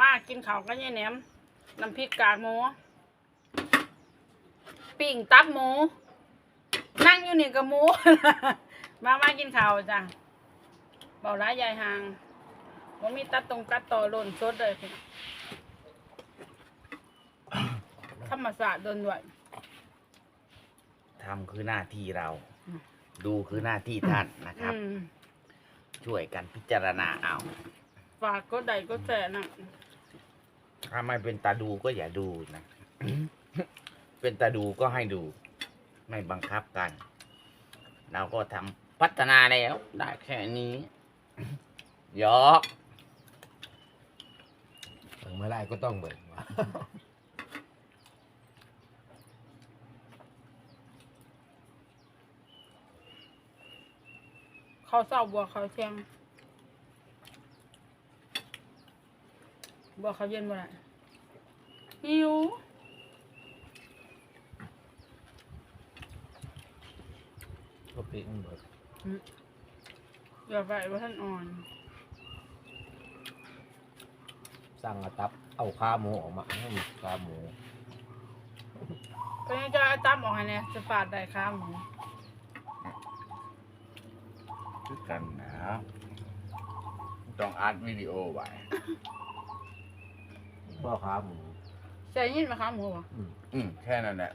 มากินข้าวกันยายแหนมน้ำพริกกากหมูปิ้งตับหมู นั่งอยู่นี่กับหมู มามากินข้าวจ้ะเบาร้ายยายหางว่ามีตัดตรงตัดต่อหล่นสดเลยพี่น้องธรรมศาสตร์โดนด้วยทำคือหน้าที่เราอืมดูคือหน้าที่ท่านนะครับ อืม ช่วยกันพิจารณาเอา ฝากก็ใดก็แสนะถ้าไม่เป็นตาดูก็อย่าดูนะ เป็นตาดูก็ให้ดู ไม่บังคับกัน เราก็ทำพัฒนาแล้วได้แค่นี้ยอกเบิ่งเมื่อไรก็ต้องเบิ่งว่าเขาเศร้าบัวเขาเชียง บัวเขาเย็นบ่ได้หิวก็ปิ้งเบิ่งอย่าไปว่าท่านอ่อนสั่งกระตับ เอาขาหมูออกมาให้มันขาหมูก็ยังจะเอาตั้มออกให้เนี่ยจะฝาดได้ข้ามหมูคือกันนะ ต้องอัดวิดีโอไว้ ก็ขาหมูใส่ยินมาข้ามหมูบ่อืมอืมแค่นั้นแหละ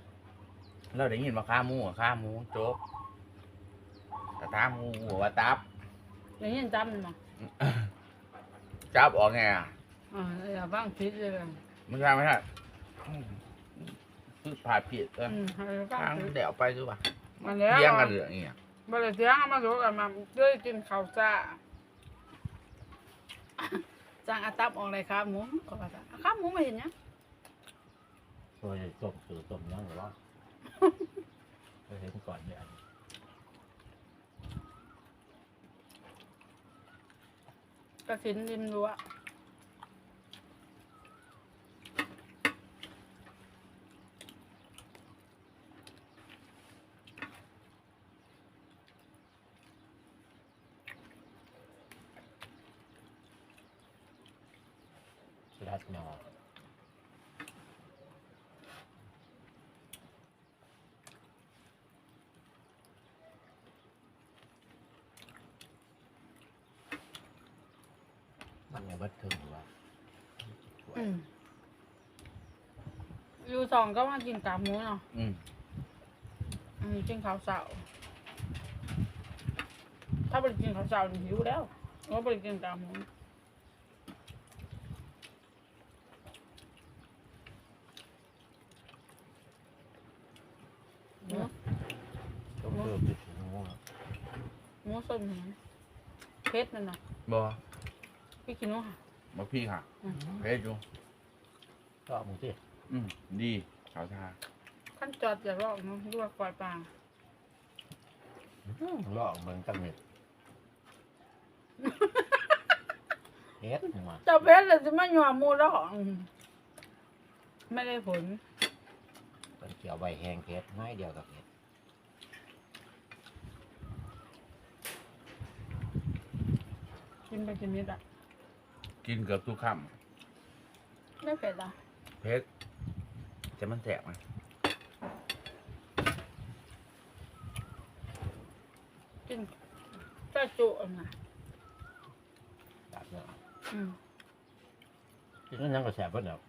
เราได้ยินมาข้าหมูกับข้าหมูจบแต่ถ้าหมูหัวตับอย่างยินตั้มนี่มาจับออกไงอะอ่าอย่าบ้างพิษเลยไม่ใช่ไม่ใช่อืมคือผ่าผิดเอออืมให้บ้างทางพิษเดี๋ยวไปคือป่ะมาแล้ว เลี้ยงกันเหลืองอย่างเงี้ยบ่ได้เสียงเอามาดูกันมาด้วยกินข้าวจ้า จ้างอาตับออกเลยครับหมูก็ว่าจ้ะข้ามหมูไม่เห็นยังตัวจะต้มสือต้มยังหรือว่าเคยเห็นก่อนเนี่ยกระสินริมรั้ว สุดัดยอมันยังเบัดถึงว่าอืมอยู่สองก็มากินกากหมูเนาะอืมอืมกินข้าวเสาถ้าไปกินข้าวเสานี่หิวแล้วก็ไปกินกากหมูหมู ต้อง เพิ่มไปถึงหมูอะหมูส้มหมูเพชรนั่นน่ะบอพี่กินหนูค่ะมาพี่ค่ะอืมเพชรดูก็มึงสิอืมดีขาวทาขั้นจอดอย่ารอกเนาะด้วยปล่อยปลาลอกเหมือนกันเนี่ยเฮ็ดมาเจ้าเพชรเลยจะไม่ยอมหมูแล้วอืมไม่ได้ผลเป็นเกี่ยวใบแห้งเฮ็ดน้อยเดียวกับเฮ็ด กินไปกินนิดอะกินเกือบทุกคไม่เผ็ดอะำเพชรจะมันแสบไหมกินเจ้าจุอะนะแบบเนี้ยอืมที่นั่นยังก็แสบเพิ่นเนาะ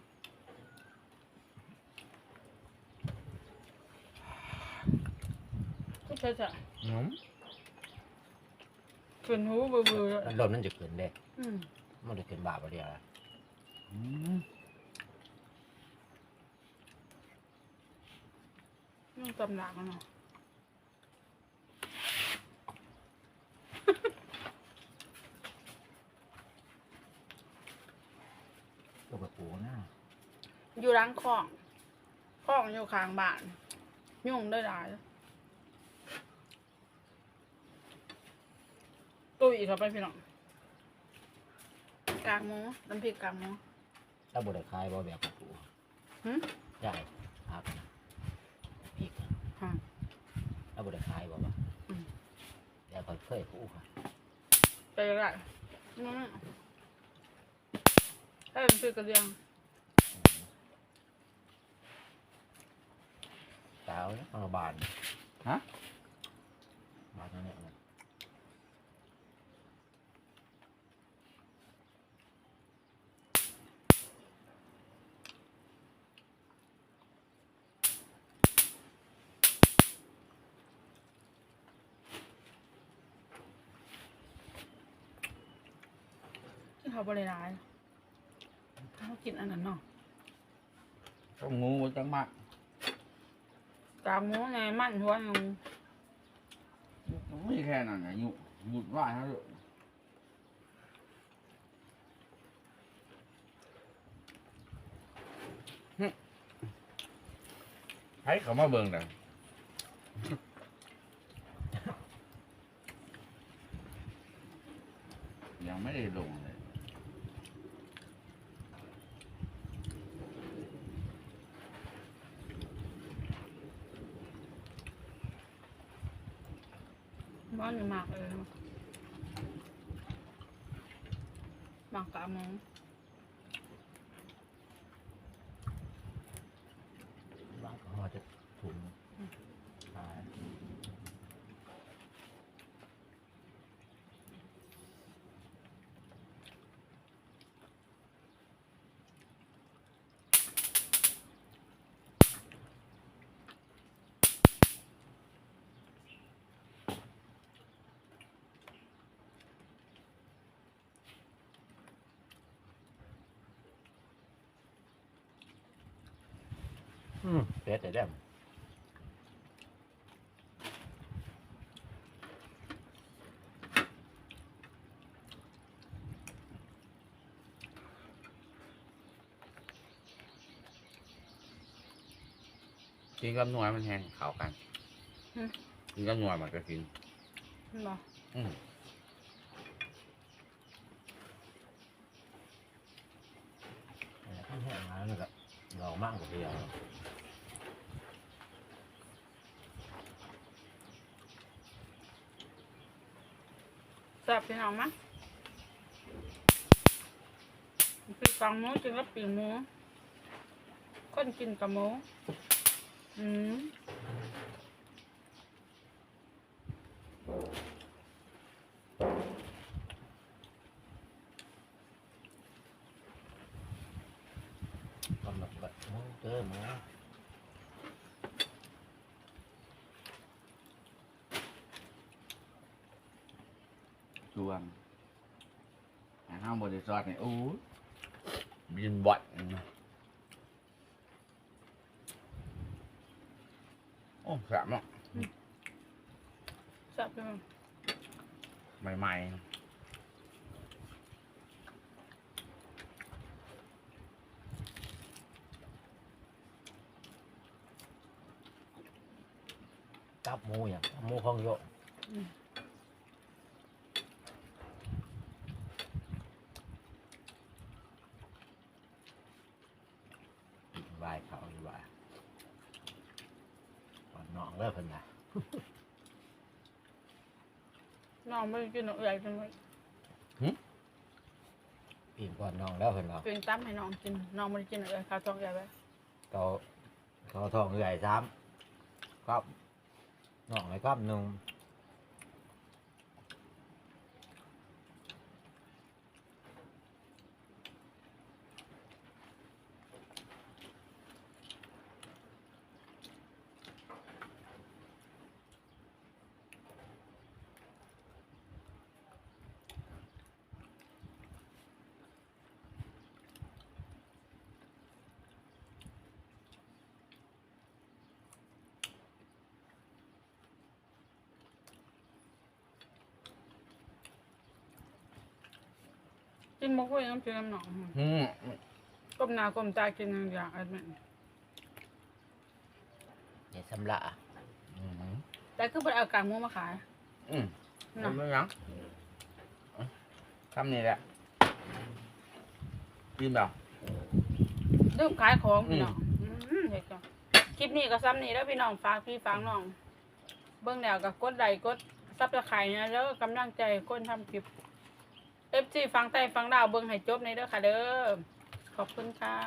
ก็เผ็ดอะอืม ขึ้นหูเบื่อเบื่อมันลมนั่นจะขึ้นเด้อืมมันจะขึ้นบาปบ่เดียวละอืมนุ่งตำหนักมันเนาะตัวกระปูนะอยู่ร้านคลองคลองอยู่ข้างบ้าน ยุ่งได้หลาย ตุ้ยเข้าไปพี่น้องกากหมูน้ำพริกกากหมูถ้าบ่ได้คายบ่แบบกระปูหึใช่ครับพริกนะฮะ ถ้าบ่ได้คายบ่ว่าอืมเดี๋ยวก็เคยปูค่ะไปเลยได้อืมให้อิ้นคือกกระเลียงสาวเนี่ยเอาบานฮะบานนั่นเนี่ยน เขาบริร้ายเขากินอันนั้นเนาะก็งูจังมากกากหมูไงมันหัวงูไม่แค่นั้นนะยุบุดว่าเขาเลยให้เขามาเบิ่งเด้อยังไม่ได้ลงเลย อนหรือหมากเออหมากกากหมูบานเขาจะถุงขาย อืมเป็ดแต่เด้มกินกับหน่วยมันแห้งเข้ากันกินกับหน่วยมันก็กินเห็นบ่อืมข้าวแห้งมาแล้วก็ดอกมากกว่าเดียวแซ่บพี่น้องมั้ยปีกฟังหมูกินกับปีกหมูคนกินกับหมูอืม กำลังแบบ โอ้เจอหมาชวงอาห้ามบริสุทธิ์นี่โอ้ย บินบอดโอ้แสบเนาะแซ่บพี่น้องใหม่จับหมูอย่างจับหมูของโยกอืมวายเขาอยู่วายก่อนน้องเลิกกันนะน้องไม่ได้กินเอื่อยจังเลยปีนก่อนน้องแล้วเพิ่นเราเป็นตั้มให้น้องกินน้องไม่ได้กินเอื่อยข้าวทองใหญ่ไว้เขาเขาทองใหญ่ซ้ำครับ น้องไอ้ครับหนึ่ง กินมกไว้น้ำเชื่อมหนองๆอืมก้มหน้าก้มตากินอย่างอย่างอันนั้นอย่าสำละอืมแต่คือไปเอากากหมูมาขายอืมน่ะทำไม่ยังคำนี้แหละกินแบบเริ่มขายของพี่น้องอืมเด็กจ้ะคลิปนี้ก็ซ้ำนี่แล้วพี่น้องฝากพี่ฝากน้อง เบื้องแนวกับกดไลค์กดซับสไครต์นะแล้วก็กำลังใจคนทำคลิป เอฟซีฟังใต้ฟังดาวเบิ้งให้จบในเด้อค่ะเด้อขอบคุณค่ะ